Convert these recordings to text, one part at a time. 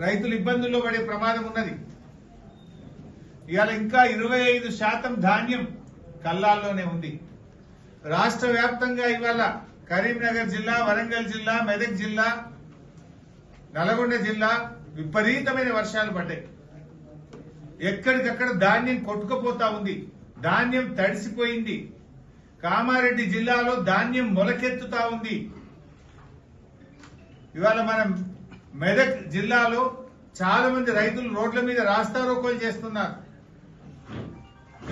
రైతులు ఇబ్బందుల్లో పడే ప్రమాదం ఉన్నది. ఇవాళ ఇంకా ఇరవై ఐదు శాతం ధాన్యం కల్లాల్లోనే ఉంది. రాష్ట్ర వ్యాప్తంగా ఇవాళ కరీంనగర్ జిల్లా వరంగల్ జిల్లా మెదక్ జిల్లా నల్గొండ జిల్లా విపరీతమైన వర్షాలు పడ్డాయి. ఎక్కడికక్కడ ధాన్యం కొట్టుకుపోతా ఉంది. ధాన్యం తడిసిపోయింది. కామారెడ్డి జిల్లాలో ధాన్యం మొలకెత్తుతా ఉంది. ఇవాళ మనం మెదక్ జిల్లాలో చాలా మంది రైతులు రోడ్ల మీద రాస్తారోకోలు చేస్తున్నారు.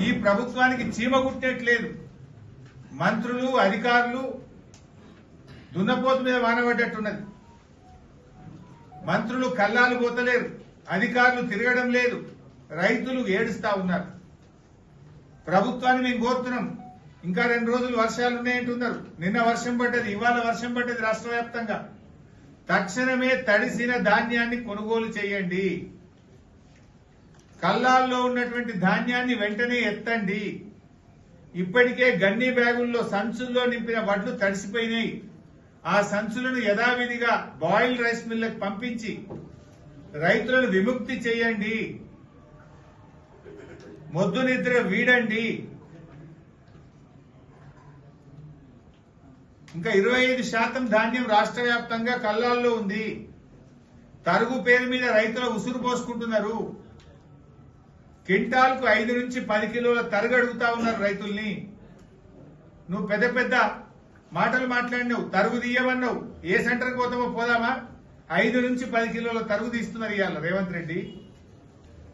ఈ ప్రభుత్వానికి చీమ కుట్టేట్లేదు. మంత్రులు అధికారులు దున్నపోతు మీద వానబడ్డట్టున్నది. మంత్రులు కల్లాలు పోతలేరు. అధికారులు తిరగడం లేదు. రైతులు ఏడుస్తా ఉన్నారు. ప్రభుత్వాన్ని మేము కోరుతున్నాం. ఇంకా రెండు రోజులు వర్షాలు ఉన్నాయంటున్నారు నిన్న వర్షం పడ్డది ఇవాళ వర్షం పడ్డది రాష్ట్ర వ్యాప్తంగా. తక్షణమే తడిసిన ధాన్యాన్ని కొనుగోలు చేయండి. కల్లాల్లో ఉన్నటువంటి ధాన్యాన్ని వెంటనే ఎత్తండి. ఇప్పటికే గన్ని బ్యాగుల్లో సంచుల్లో నింపిన వడ్లు తడిసిపోయినాయి. ఆ సంచులను యథావిధిగా బాయిల్ రైస్ మిల్లకు పంపించి రైతులను విముక్తి చేయండి. మొద్దు నిద్ర వీడండి. ఇంకా ఇరవై ఐదు శాతం ధాన్యం రాష్ట్ర వ్యాప్తంగా కల్లాల్లో ఉంది. తరుగు పేరు మీద రైతుల ఉసురు పోసుకుంటున్నారు. క్వింటాల్కు ఐదు నుంచి పది కిలోల తరుగు అడుగుతా ఉన్నారు రైతుల్ని. నువ్వు పెద్ద పెద్ద మాటలు మాట్లాడినావు తరుగు తీయమన్నావు. ఏ సెంటర్కి పోతామో పోదామా? ఐదు నుంచి పది కిలోల తరుగు తీస్తున్నారు ఇవాళ రేవంత్ రెడ్డి.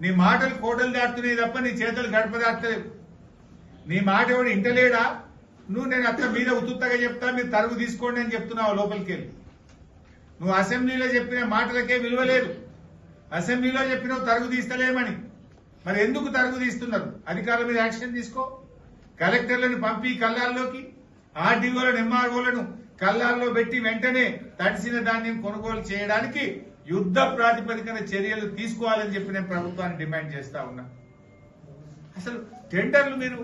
నీ మాటలు కోటలు దాటుతున్నాయి తప్ప నీ చేతులు గడప దాటలేవు. నీ మాట ఎవడు ఇంటలేడా? నువ్వు నేను అట్లా మీద ఉత్తుత్తగా చెప్తా మీరు తరుగు తీసుకోండి అని చెప్తున్నావు లోపలికి వెళ్ళి నువ్వు అసెంబ్లీలో చెప్పిన మాటలకే విలువ లేదు అసెంబ్లీలో చెప్పినావు తరుగు తీస్తలేమని. మరి ఎందుకు తరుగు తీస్తున్నారు? అధికారుల మీద యాక్షన్ తీసుకో. కలెక్టర్లను పంపి కల్లాల్లోకి ఆర్డీఓలను ఎంఆర్ఓలను కల్లాల్లో పెట్టి వెంటనే తడిసిన ధాన్యం కొనుగోలు చేయడానికి యుద్ధ ప్రాతిపదికన చర్యలు తీసుకోవాలని చెప్పి నేను ప్రభుత్వాన్ని డిమాండ్ చేస్తా ఉన్నా. అసలు టెండర్లు మీరు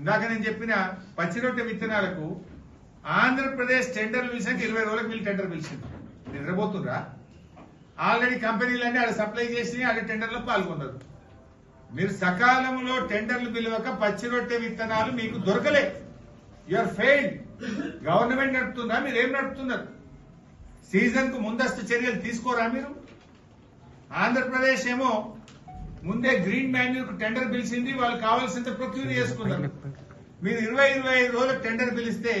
ఇందాక నేను చెప్పిన పచ్చిరొట్టె విత్తనాలకు ఆంధ్రప్రదేశ్ టెండర్ పిలిచాక ఇరవై రోజులకు మీరు టెండర్ పిలిచింది నిద్రపోతుండ్రా? ఆల్రెడీ కంపెనీలన్నీ ఆడ సప్లై చేసి ఆడ టెండర్లో పాల్గొన్నారు. మీరు సకాలంలో టెండర్లు పిలవక పచ్చిరొట్టె విత్తనాలు మీకు దొరకలే. యువర్ ఫెయిల్డ్ గవర్నమెంట్ నడుపుతుందా? మీరు ఏం నడుపుతున్నారు? సీజన్కు ముందస్తు చర్యలు తీసుకోరా మీరు? ఆంధ్రప్రదేశ్ ఏమో ముందే గ్రీన్ మాన్యూర్ టెండర్ పిలిచింది వాళ్ళు కావాల్సినంత ప్రొక్యూర్ చేసుకున్నారు. మీరు ఇరవై ఇరవై ఐదు రోజులకు టెండర్ పిలిస్తే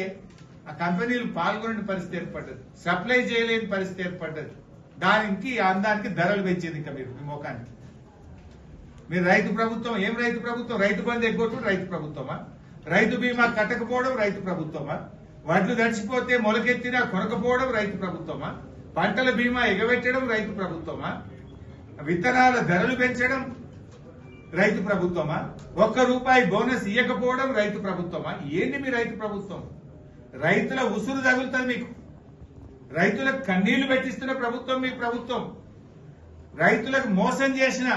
ఆ కంపెనీలు పాల్గొనే పరిస్థితి ఏర్పడ్డది. సప్లై చేయలేని పరిస్థితి ఏర్పడ్డది. దానికి అందానికి ధరలు పెంచింది ఇంకా మీరు మీ ముఖానికి మీరు రైతు ప్రభుత్వం ఏం రైతు ప్రభుత్వం? రైతు బంధు ఎగ్గొట్టడం రైతు ప్రభుత్వమా? రైతు బీమా కట్టకపోవడం రైతు ప్రభుత్వమా? వడ్లు దడిచిపోతే మొలకెత్తినా కొనకపోవడం రైతు ప్రభుత్వమా? పంటల బీమా ఎగబెట్టడం రైతు ప్రభుత్వమా? విత్తనాల ధరలు పెంచడం రైతు ప్రభుత్వమా? ఒక్క రూపాయి బోనస్ ఇవ్వకపోవడం రైతు ప్రభుత్వమా? ఏంది మీ రైతు ప్రభుత్వం? రైతుల ఉసురు తగులుతుంది మీకు. రైతులకు కన్నీళ్ళు పెట్టిస్తున్న ప్రభుత్వం మీ ప్రభుత్వం. రైతులకు మోసం చేసిన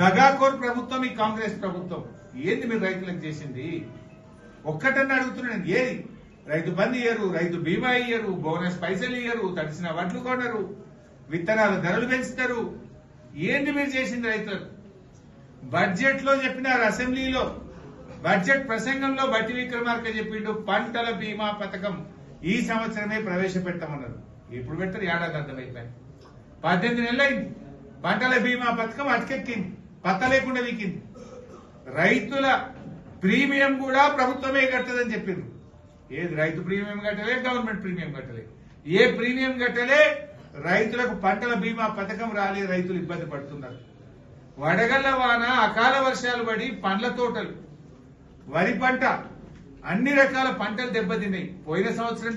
దగాకోర్ ప్రభుత్వం ఈ కాంగ్రెస్ ప్రభుత్వం. ఏంది మీరు రైతులకు చేసింది? ఒక్కటన్నా అడుగుతున్నాను ఏది? రైతు బంద్ ఇయ్యరు రైతు బీమా ఇయ్యరు బోనస్ పైసలు ఇయ్యరు తడిసిన వడ్లు కొనరు విత్తనాల ధరలు పెంచుతారు ఏంది మీరు చేసింది రైతులకు బడ్జెట్లో చెప్పినారు అసెంబ్లీలో బడ్జెట్ ప్రసంగంలో బట్టి విక్రమార్క చెప్పిండు పంటల బీమా పథకం ఈ సంవత్సరమే ప్రవేశపెట్టమన్నారు. ఎప్పుడు పెట్టారు? ఏడాది అర్థమైపోయింది. పద్దెనిమిది నెలలైంది. పంటల బీమా పథకం అటకెక్కింది. పత్త లేకుండా వీకింది. రైతుల ప్రీమియం కూడా ప్రభుత్వమే కట్టదని చెప్పిండ్రు. ఏది రైతు ప్రీమియం కట్టలే గవర్నమెంట్ ప్రీమియం కట్టలే. ఏ ప్రీమియం కట్టలే రైతులకు పంటల బీమా పథకం రాలే రైతులు ఇబ్బంది పడుతున్నారు. వడగళ్ళ వాన అకాల వర్షాలు పడి పండ్ల తోటలు వరి పంట అన్ని రకాల పంటలు దెబ్బతిన్నాయి. పోయిన సంవత్సరం